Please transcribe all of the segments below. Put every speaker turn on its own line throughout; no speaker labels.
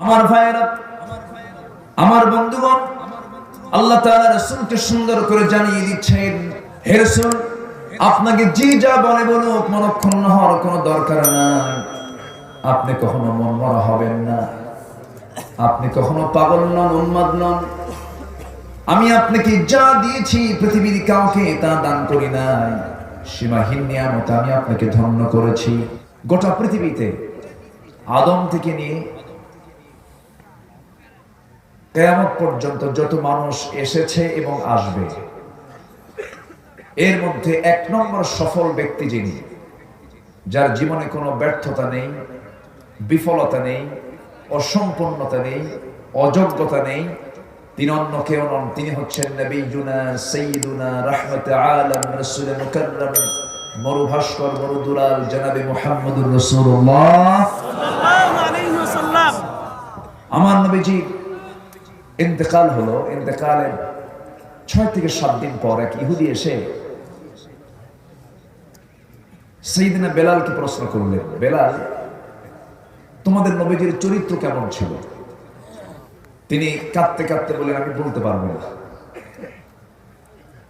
আমার ভাইয়েরা, আমার বন্ধুগণ, আল্লাহ তাআলা রাসূলকে সুন্দর করে জানিয়ে দিচ্ছেন, হে রাসূল, আপনাকে যে যা বলে বলুক, মনক্ষুণ্ণ হওয়ার কোনো দরকার নাই। আপনি কখনো মন মরা হবেন না। আপনি কখনো পাগল নন, উন্মাদ নন। আমি আপনাকে যা দিয়েছি, পৃথিবীর কাউকে তা দান করি নাই। সীমাহীন নিয়ামত আমি আপনাকে ধন্য করেছি। গোটা পৃথিবীতে, আদম থেকে নিয়ে কেয়ামত পর্যন্ত যত মানুষ এসেছে এবং আসবে এর মধ্যে এক নম্বর সফল ব্যক্তি যিনি যার জীবনে কোনো ব্যর্থতা নেই বিফলতা নেই অসম্পূর্ণতা নেই অযোগ্যতা নেই তিনি অন্য কেউ নন তিনি হচ্ছেন নবীজুনা সৈয়দুনা রহমত আলম রসুল মুকাররম মরুভাস্কর মরুদুলাল জনাবি মুহাম্মদুর আমার নবীজি ইন্তেকাল হলো, ইন্তেকালের ছয় থেকে সাত দিন পর এক ইহুদি এসে সেইদিনা বেলালকে প্রশ্ন করলেন, বেলাল, তোমাদের নবীজির চরিত্র কেমন ছিল? তিনি কাঁদতে কাঁদতে বলে আমি বলতে পারব না।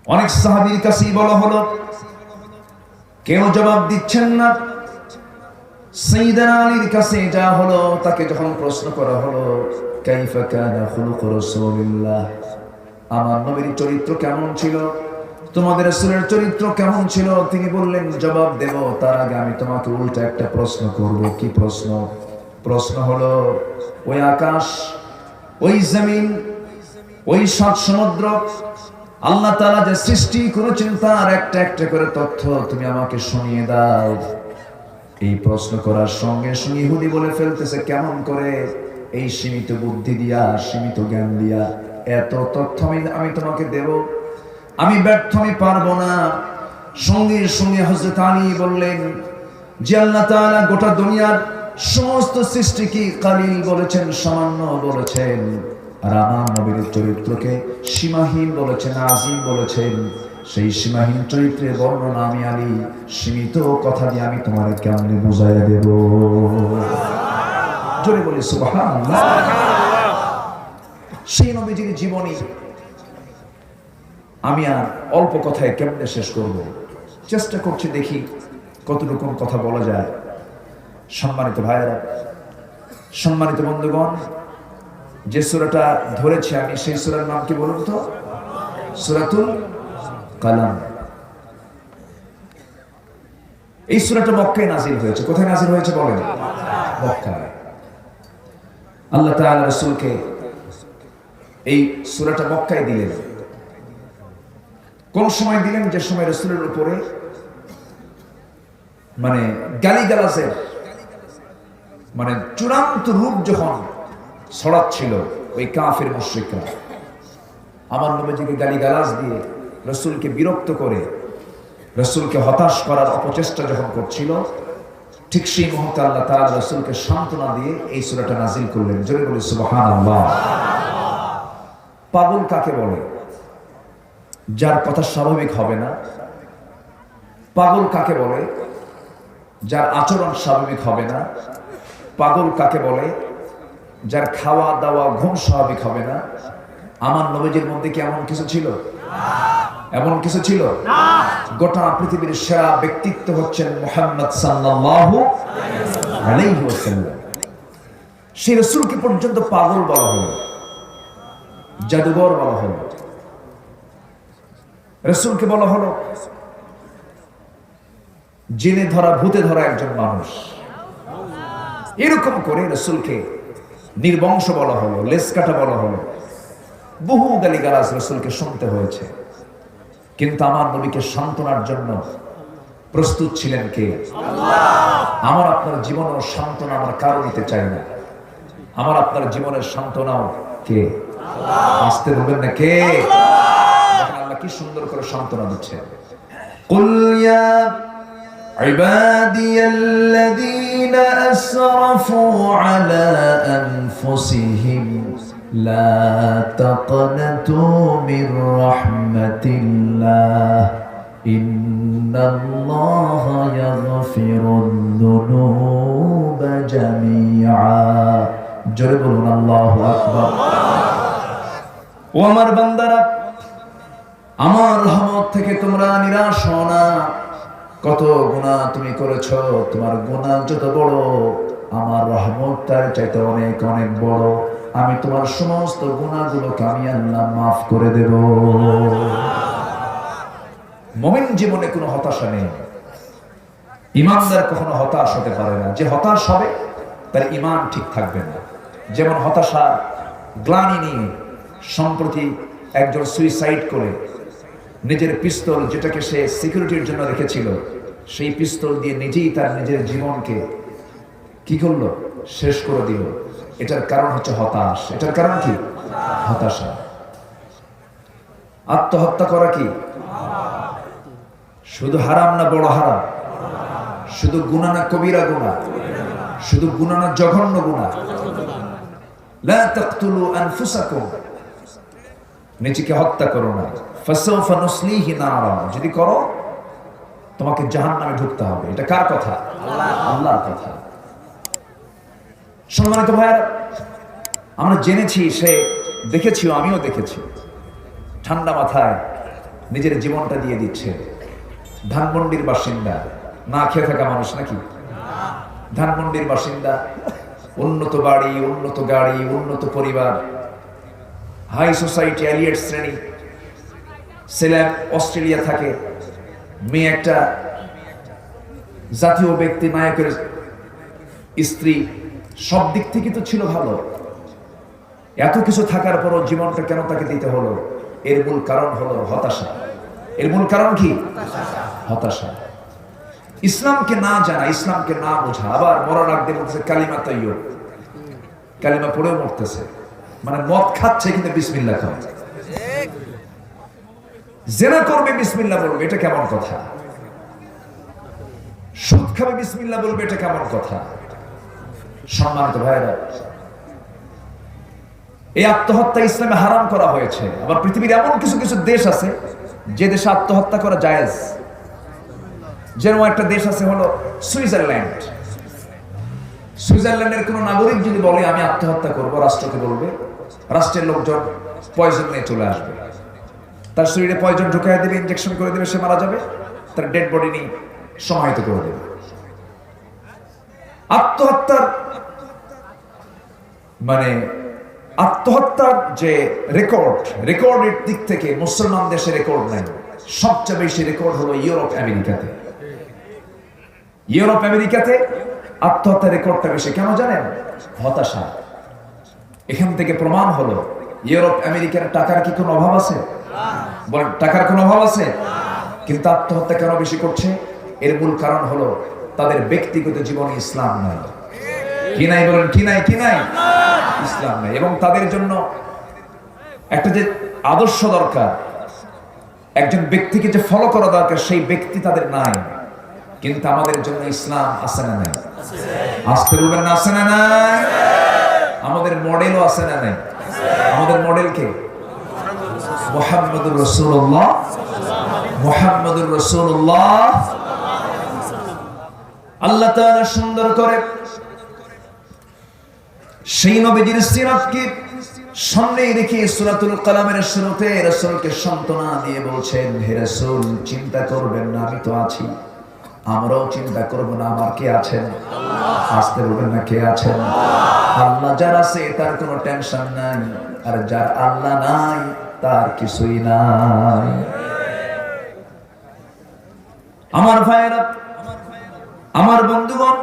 অনেক সাহাবির কাছেই বলা হলো, কেউ জবাব দিচ্ছেন না। সৈদানা আলীর কাছে যা হলো, তাকে যখন প্রশ্ন করা হলো কাইফা কানা খুলুক রাসূলিল্লাহ। আমার নবীর চরিত্র কেমন ছিল? তোমাদের রাসূলের চরিত্র কেমন ছিল? তিনি বললেন, জবাব দেব, তার আগে আমি তোমাকে উল্টা একটা প্রশ্ন করব। কি প্রশ্ন? প্রশ্ন হলো, ওই আকাশ, ওই জমিন, ওই সাত সমুদ্র, আল্লাহ তাআলা যে সৃষ্টি করেছেন, তার একটা একটা করে তথ্য তুমি আমাকে শুনিয়ে দাও। এই প্রশ্ন করার সঙ্গে সঙ্গে ইহুদি বলে ফেলতেছে, কেমন করে? এই সীমিত বুদ্ধি দিয়া, সীমিত জ্ঞান দিয়া, এত তথ্য আমি আমি তোমাকে দেব। আমি ব্যর্থ, আমি পারব না। সঙ্গে সঙ্গে হজরত আলী বললেন, যে আল্লাহ তাআলা গোটা দুনিয়ার সমস্ত সৃষ্টিকে কালিল বলেছেন, সামান্য বলেছেন, আর আমার নবীর চরিত্রকে সীমাহীন বলেছেন, আজিম বলেছেন। সেই সীমাহীন চরিত্রের বর্ণনা আমি আলী সীমিত কথা দিয়ে আমি তোমার কেমনে বুঝাইয়া দেব? জোরে বলি সেই নবীজির জীবনী আমি আর অল্প কথায় কেমনে শেষ করব? চেষ্টা করছি দেখি কতটুকু কথা বলা যায়। সম্মানিত ভাইয়েরা সম্মানিত বন্ধুগণ যে সুরাটা ধরেছি আমি সেই সুরার নাম কি বলুন তো? সুরাতুল কালাম। এই সুরাটা মক্কায় নাজিল হয়েছে। কোথায় নাজিল হয়েছে বলেন? মক্কায়। আল্লাহ তাআলা রাসূলকে এই সুরাটা মক্কায় দিলেন। কোন সময় দিলেন? যে সময় রসুলের উপরে মানে গালিগালাজের মানে চূড়ান্ত রূপ যখন ছড়াচ্ছিল ওই কাফের মুশ্রিকরা, আমার নবীজিকে গালিগালাজ দিয়ে রসুলকে বিরক্ত করে, রসুলকে হতাশ করার অপচেষ্টা যখন করছিল ঠিক সেই মুহূর্তে আল্লাহ তাআলা রসুলকে সান্ত্বনা দিয়ে এই সুরাটা নাজিল করলেন। জোরে বলি, সুবহানাল্লাহ। পাগল কাকে বলে? যার কথা স্বাভাবিক হবে না। পাগল কাকে বলে? যার আচরণ স্বাভাবিক হবে না। পাগল কাকে বলে? যার খাওয়া দাওয়া ঘুম স্বাভাবিক হবে না। আমার নবীজির মধ্যে কি এমন কিছু ছিল? এমন কিছু ছিল? গোটা পৃথিবীর সেরা ব্যক্তিত্ব হচ্ছেন মোহাম্মদ সাল্লাল্লাহু আলাইহি ওয়াসাল্লাম। সেই রাসূলকে পর্যন্ত পাগল বলা হলো জাদুঘর বলা হলো। রসুলকে বলা হলো জেনে ধরা ভূতে ধরা একজন মানুষ। এরকম করে রসুলকে নির্বংশ বলা হলো লেস কাটা বলা হলো। বহু গালি গালাজ রসুলকে শুনতে হয়েছে। কিন্তু আমার নবীকে সান্ত্বনার জন্য প্রস্তুত ছিলেন কে আমার আপনার জীবন ও সান্ত্বনা আমার কারো নিতে চাই না আমার আপনার জীবনের সান্ত্বনাও কে আসতে বলবেন না কে দেখেন আল্লাহ কি সুন্দর করে সান্ত্বনা দিচ্ছে قل يا عبادي الذين أسرفوا على أنفسهم لا تقنطوا من رحمة الله إن الله يغفر الذنوب جميعا জোরে বলুন আল্লাহ আকবার ও আমার বান্দারা আমার রহমত থেকে তোমরা নিরাশ হও না কত গুণা তুমি করেছ তোমার গুণা যত বড় আমার রহমত তার চাইতে অনেক অনেক বড় আমি তোমার সমস্ত গুণাগুলোকে আমি আল্লাহ মাফ করে দেব মমিন জীবনে কোনো হতাশা নেই। ইমানদার কখনো হতাশ হতে পারে না। যে হতাশ হবে, তার ইমান ঠিক থাকবে না। যেমন হতাশা, গ্লানি নিয়ে সম্প্রতি একজন সুইসাইড করে। নিজের পিস্তল যেটাকে সে সিকিউরিটির জন্য রেখেছিল, সেই পিস্তল দিয়ে নিজেই তার নিজের জীবনকে কি করল? শেষ করে দিল। এটার কারণ হচ্ছে হতাশ। এটার কারণ কি? হতাশা। আত্মহত্যা করা কি? শুধু হারাম না বড় হারাম? শুধু গুণা না কবিরা গুণা শুধু গুণা না জঘন্য গুণা নিজেকে হত্যা করো না। যদি করো, তোমাকে জাহান্নামে ঢুকতে হবে। এটা কার কথা? আল্লাহর কথা। সম্মানিত ভাইয়ারা, আমরা জেনেছি, সে দেখেছিও আমিও দেখেছি। ঠান্ডা মাথায় নিজের জীবনটা দিয়ে দিচ্ছে। ধানমন্ডির বাসিন্দা। না খেয়ে থাকা মানুষ নাকি? ধানমন্ডির বাসিন্দা। উন্নত বাড়ি, উন্নত গাড়ি, উন্নত পরিবার। হাই সোসাইটি অ্যালিয়েট শ্রেণি। ছেলে অস্ট্রেলিয়া থাকে। মেয়ে একটা জাতীয় ব্যক্তি, নায়কের স্ত্রী। সব দিক থেকে তো ছিল ভালো। এত কিছু থাকার পরও জীবনটা কেন তাকে দিতে হলো? এর মূল কারণ হলো হতাশা। এর মূল কারণ কি? হতাশা। ইসলামকে না জানা, ইসলামকে না বোঝা, আবার মরার আগ বলতেছে, কালিমা তৈয় কালিমা পড়েও মরতেছে। মানে মদ খাচ্ছে কিন্তু বিসমিল্লা খাওয়া জেনা করবে, বিসমিল্লা বলবে, এটা কেমন কথা? সুদ খাবে, বিসমিল্লা বলবে, এটা কেমন কথা? সম্মানিত ভাইরা এই আত্মহত্যা ইসলামে হারাম করা হয়েছে। আবার পৃথিবীর এমন কিছু কিছু দেশ আছে, যে দেশে আত্মহত্যা করা জায়েজ। যেরকম একটা দেশ আছে হলো সুইজারল্যান্ড। সুইজারল্যান্ডের কোন নাগরিক যদি বলে, আমি আত্মহত্যা করব রাষ্ট্রকে বলবে, রাষ্ট্রের লোকজন পয়জন নিয়ে চলে আসবে। তার শরীরে পয়জন ঢুকাই দেবে ইঞ্জেকশন করে দেবে, সে মারা যাবে। তার ডেড বডি নিয়ে সমাহিত করে দেবে। আত্মহত্যার মানে আত্মহত্যার যে রেকর্ড রেকর্ডের দিক থেকে মুসলমান দেশে রেকর্ড নাই। সবচেয়ে বেশি রেকর্ড হলো ইউরোপ, আমেরিকাতে। ইউরোপ, আমেরিকাতে আত্মহত্যার রেকর্ডটা বেশি। কেন জানেন? হতাশা। এখান থেকে প্রমাণ হলো, ইউরোপ, আমেরিকার টাকার কি কোনো অভাব আছে? টাকার কোনো অভাব আছে? কিন্তু আত্মহত্যা কেন বেশি করছে? এর মূল কারণ হলো, তাদের ব্যক্তিগত জীবনে ইসলাম নাই। কি নাই বলেন, কি নাই কি নাই? ইসলাম নাই। এবং তাদের জন্য একটা যে আদর্শ দরকার, একজন ব্যক্তিকে যে ফলো করা দরকার, সেই ব্যক্তি তাদের নাই। কিন্তু আমাদের জন্য ইসলাম আছে না নাই? আসতে বলবেন না, আছে না নাই? আমাদের মডেলও আছে না নাই? আমাদের মডেল কে? মোহাম্মদুর রসুল্লাহ মোহাম্মদুর রসুল্লাহ আল্লাহ তাআলা সুন্দর করে সেই নবীজির সিরাতকে সামনে রেখে সূরাতুল কালামের শুরুতে রাসূলকে সান্ত্বনা দিয়ে বলছেন, হে রাসূল, চিন্তা করবেন না, আমি তো আছি। আমরাও চিন্তা করব না, আমার কে আছেন? আসতে বলবেন না কে আছেন? আল্লাহ যার আছে, তার কোনো টেনশন নাই। আর যার আল্লাহ নাই, তার কিছুই নাই। আমার ভাইয়েরা, আমার বন্ধুগণ,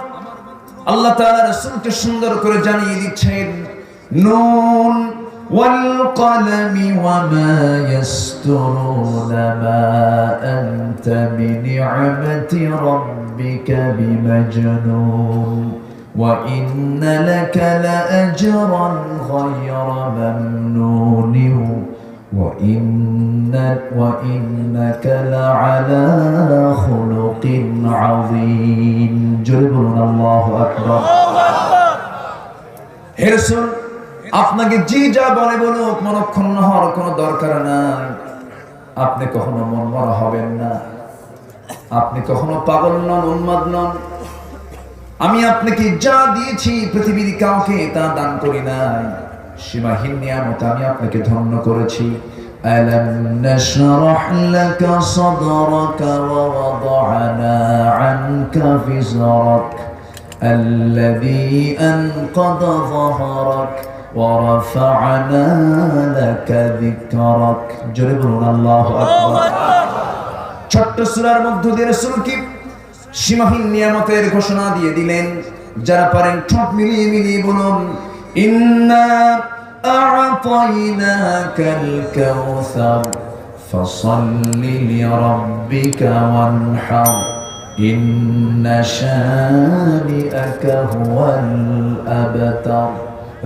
আল্লাহ তাআলা রাসূলকে সুন্দর করে জানিয়ে দিচ্ছেন, নুন والقلم وما يسترون ما أنت بنعمة ربك بمجنون وإن لك لأجرا غير ممنون وإن وإنك لعلى خلق عظيم. جلبنا الله أكبر. حرص আপনাকে যে যা বলে বলুক মনক্ষুণ্ণ হওয়ার কোনো দরকার নাই আপনি কখনো মন মরা হবেন না আপনি কখনো পাগল নন উন্মাদ নন আমি আপনাকে যা দিয়েছি পৃথিবীর কাউকে তা দান করি নাই সীমাহীন নিয়ামত আমি আপনাকে ধন্য করেছি ألم نشرح لك صدرك ووضعنا عنك وزرك الذي أنقض ظهرك ورفعنا لك ذكرك جربنا الله أكبر ছোট্ট সুরার মধ্য দিয়ে রসুল কি সীমাহীন নিয়ামতের ঘোষণা দিয়ে দিলেন যারা পারেন ঠোঁট মিলিয়ে মিলিয়ে বলুন ইন্না আ'তাইনাকাল কাউসার ফসল্লি লিরাব্বিকা ওয়ানহার ইন্না শানিআকা হুয়াল আবতার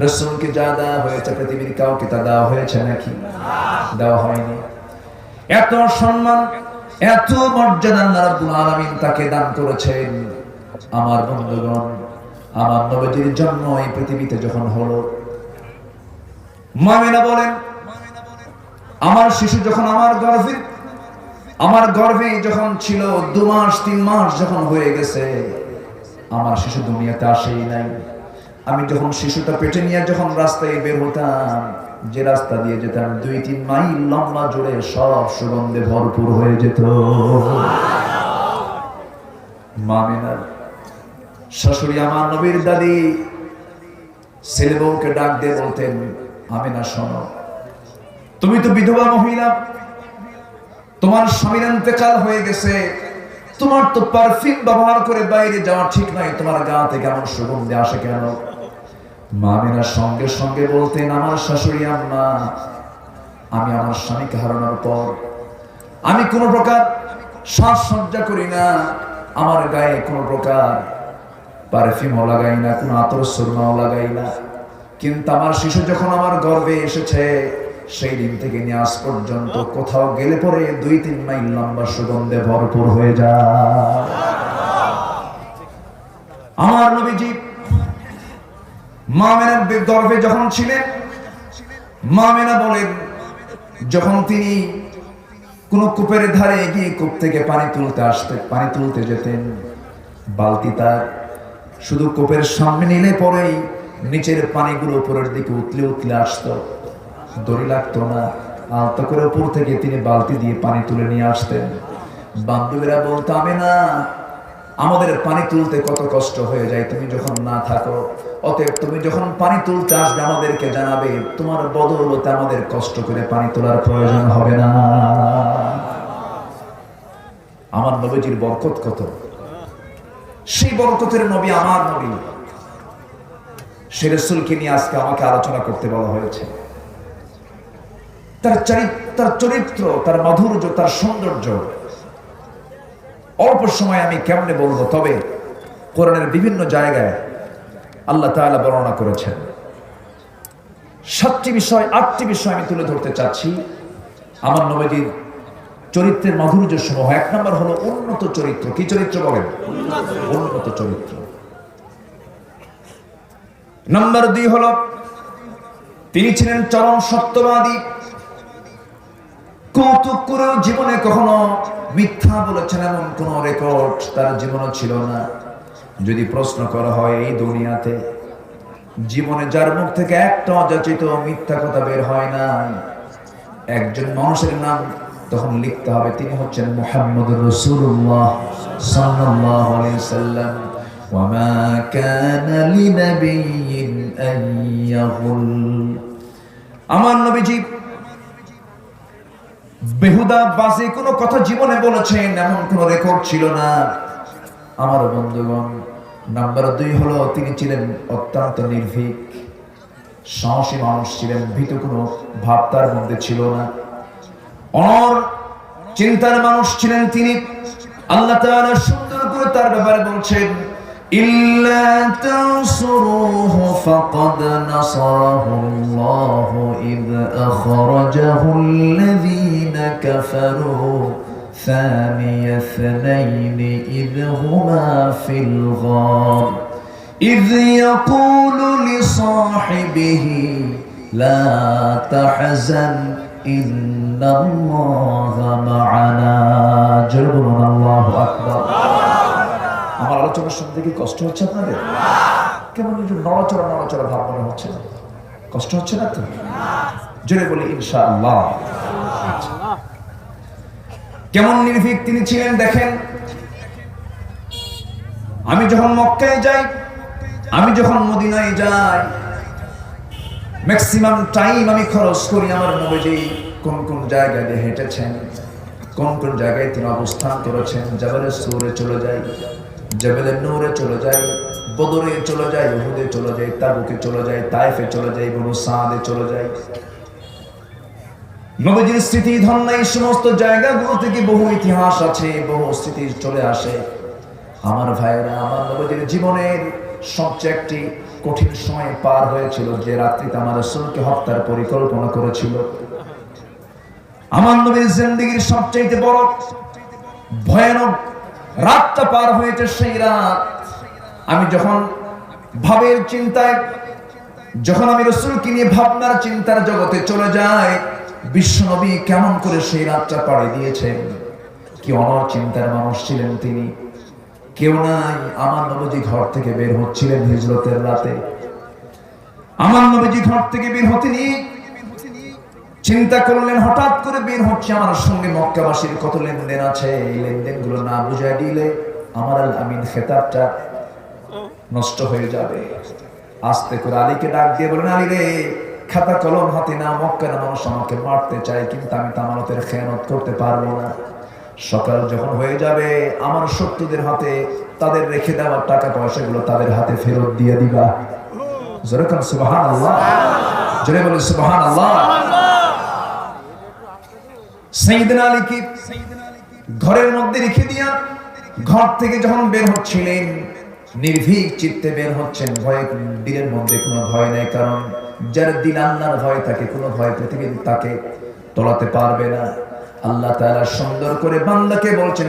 রসুলকে যা দেওয়া হয়েছে, পৃথিবীর কাউকে তা দেওয়া হয়েছে নাকি? দেওয়া হয়নি। এত সম্মান, এত মর্যাদা আল্লাহ রাব্বুল আলামিন তাকে দান করেছেন। আমার বন্ধুগণ, আমার নবীজির জন্ম এই পৃথিবীতে যখন হলো, মামিনা বলেন, আমার শিশু যখন আমার গর্ভে আমার গর্ভে যখন ছিল দু মাস, তিন মাস যখন হয়ে গেছে, আমার শিশু দুনিয়াতে আসেই নাই। আমি যখন শিশুটা পেটে নিয়ে যখন রাস্তায় বের হতাম, যে রাস্তা দিয়ে যেতাম, দুই তিন মাইল লম্বা জুড়ে সব সুগন্ধে ভরপুর হয়ে যেত। মামিনার শাশুড়ি আমার নবীর দাদি, ছেলে বউকে ডাক দিয়ে বলতেন আমি না শোনো, তুমি তো বিধবা মহিলা, তোমার স্বামীর হয়ে গেছে, তোমার তো পারফিউম ব্যবহার করে বাইরে যাওয়া ঠিক নাই, তোমার গা থেকে এমন সুগন্ধি আসে কেন? মামিনা সঙ্গে সঙ্গে বলতেন, আমার শাশুড়ি আম্মা, আমি আমার স্বামীকে হারানোর পর আমি কোন প্রকার সাজসজ্জা করি না। আমার গায়ে কোন প্রকার পারফিউমও লাগাই না, কোনো আতর সুরমাও লাগাই না। কিন্তু আমার শিশু যখন আমার গর্বে এসেছে, সেই দিন থেকে নিয়ে আজ পর্যন্ত কোথাও গেলে পরে দুই তিন মাইল লম্বা সুগন্ধে ভরপুর হয়ে যায়। আমার নবীজি মা মেনার গর্ভে যখন ছিলেন মা মেনা বলেন, যখন তিনি কোন কূপের ধারে গিয়ে কূপ থেকে পানি তুলতে আসতে, পানি তুলতে যেতেন, বালতি তার শুধু কূপের সামনে নিলে পরেই নিচের পানিগুলো উপরের দিকে উতলে উতলে আসতো। দড়ি লাগতো না, আলতো করে উপর থেকে তিনি বালতি দিয়ে পানি তুলে নিয়ে আসতেন। বান্ধবীরা বলতো আমি না আমাদের পানি তুলতে কত কষ্ট হয়ে যায়, তুমি যখন না থাকো, অতএব তুমি যখন পানি তুলতে আসবে আমাদেরকে জানাবে, তোমার বদৌলতে আমাদের কষ্ট করে পানি তোলার প্রয়োজন হবে না। আমার নবীজির বরকত কত? সেই বরকতের নবী আমার নবী। সে রসুলকে নিয়ে আজকে আমাকে আলোচনা করতে বলা হয়েছে। তার চরিত্র তার চরিত্র, তার মাধুর্য, তার সৌন্দর্য অল্প সময় আমি কেমনে বলব? তবে কোরআনের বিভিন্ন জায়গায় আল্লাহ তাআলা বর্ণনা করেছেন। সাতটি বিষয়, আটটি বিষয় আমি তুলে ধরতে চাচ্ছি। আমার নবীজির চরিত্রের মাধুর্য সমূহ এক নম্বর হলো উন্নত চরিত্র। কি চরিত্র বলেন? উন্নত চরিত্র। নম্বর দুই হলো তিনি ছিলেন চরম সত্যবাদী। কৌতুক করেও জীবনে কখনো মিথ্যা বলেছেন এমন কোন রেকর্ড তার জীবনে ছিল না যদি প্রশ্ন করা হয় এই দুনিয়াতে জীবনে যার মুখ থেকে একটা অযাচিত মিথ্যা কথা বের হয় না একজন মানুষের নাম তখন লিখতে হবে তিনি হচ্ছেন মোহাম্মদ রসুল্লাহ সাল্লাল্লাহু আলাইহি সাল্লাম وما كان لنبي أن يغل আমার নবীজি বেহুদা বাজে কোনো কথা জীবনে বলেছেন, এমন কোনো রেকর্ড ছিল না। আমার বন্ধুগণ, নাম্বার দুই হলো তিনি ছিলেন অত্যন্ত নির্ভীক, সাহসী মানুষ ছিলেন, ভীত কোনো ভাব তার মধ্যে ছিল না। অনর, চিন্তার মানুষ ছিলেন তিনি। আল্লাহ সুন্দর করে তার ব্যাপারে বলছেন, ইল্লা তানসুরু فقد نصره الله إذ أخرجه الذين كفروا ثاني اثنين إذ هما في الغار إذ يقول لصاحبه لا تحزن إن الله معنا جربنا الله أكبر আমার আলোচনা শুনতে কি কষ্ট হচ্ছে আপনাদের কেমন একটু নড়াচড়া নড়াচড়া ভাব মনে হচ্ছে না। কষ্ট হচ্ছে না তো? জোরে বলি, ইনশাআল্লাহ। কেমন নির্ভীক তিনি ছিলেন দেখেন? আমি যখন মক্কায় যাই, আমি যখন মদিনায় যাই ম্যাক্সিমাম টাইম আমি খরচ করি আমার নবীজি কোন কোন জায়গায় হেঁটেছেন, কোন কোন জায়গায় তিনি অবস্থান করেছেন। জাবেলের সুরে চলে যাই জাবেলের নূরে চলে যাই বদরে চলে যাই উহুদে চলে যাই তাবুকে চলে যাই তাইফে চলে যাই বনু সাদে চলে যাই নবীজির স্মৃতি ধন্য এই সমস্ত জায়গাগুলো থেকে বহু ইতিহাস আছে, বহু স্মৃতি চলে আসে। আমার ভাইয়েরা, আমার নবীজির জীবনের সবচেয়ে একটি কঠিন সময় পার হয়েছিল, যে রাত্রিতে আমার রসুলকে হত্যার পরিকল্পনা করেছিল। আমার নবীর জিন্দগির সবচেয়ে বড় ভয়ানক রাতটা পার হয়েছে সেই রাত। আমি যখন ভাবের চিন্তায়, যখন আমি রসুলকে নিয়ে ভাবনার চিন্তার জগতে চলে যাই বিশ্বনবী কেমন করে সেই রাতটা পাড়ি দিয়েছেন? কি অনর চিন্তার মানুষ ছিলেন তিনি। কেউ নাই আমার নবীজি ঘর থেকে বের হচ্ছিলেন হিজরতের রাতে। আমার নবীজি ঘর থেকে বের হতে নিয়ে চিন্তা করলেন, হঠাৎ করে বের হচ্ছে আমার সঙ্গে মক্কাবাসীর কত লেনদেন আছে? এই লেনদেনগুলো না বুঝাই দিলে আমার আল আমিন খেতাবটা নষ্ট হয়ে যাবে। আস্তে করে আলীকে ডাক দিয়ে বলেন আলী রে, খাতা কলম হাতে না মক্কার মানুষ আমাকে মারতে চায়, কিন্তু আমি তামালতের খেয়ানত করতে পারব না। সকাল যখন হয়ে যাবে, আমার শত্রুদের হাতে তাদের রেখে দেওয়ার টাকা পয়সাগুলো তাদের হাতে ফেরত দিয়ে দিবা। যেরকম সুবাহান আল্লাহ জোরে বলে সুবাহান আল্লাহ সাইদিন আলীকে ঘরের মধ্যে রেখে দিয়া ঘর থেকে যখন বের হচ্ছিলেন নির্ভীক চিত্তে বের হচ্ছেন। ভয় দিনের মধ্যে কোনো ভয় নেই, কারণ যার দিন আল্লাহর ভয় থাকে কোনো ভয় প্রতিদিন তাকে তোলাতে পারবে না। আল্লাহ তাআলা সুন্দর করে বান্দাকে বলছেন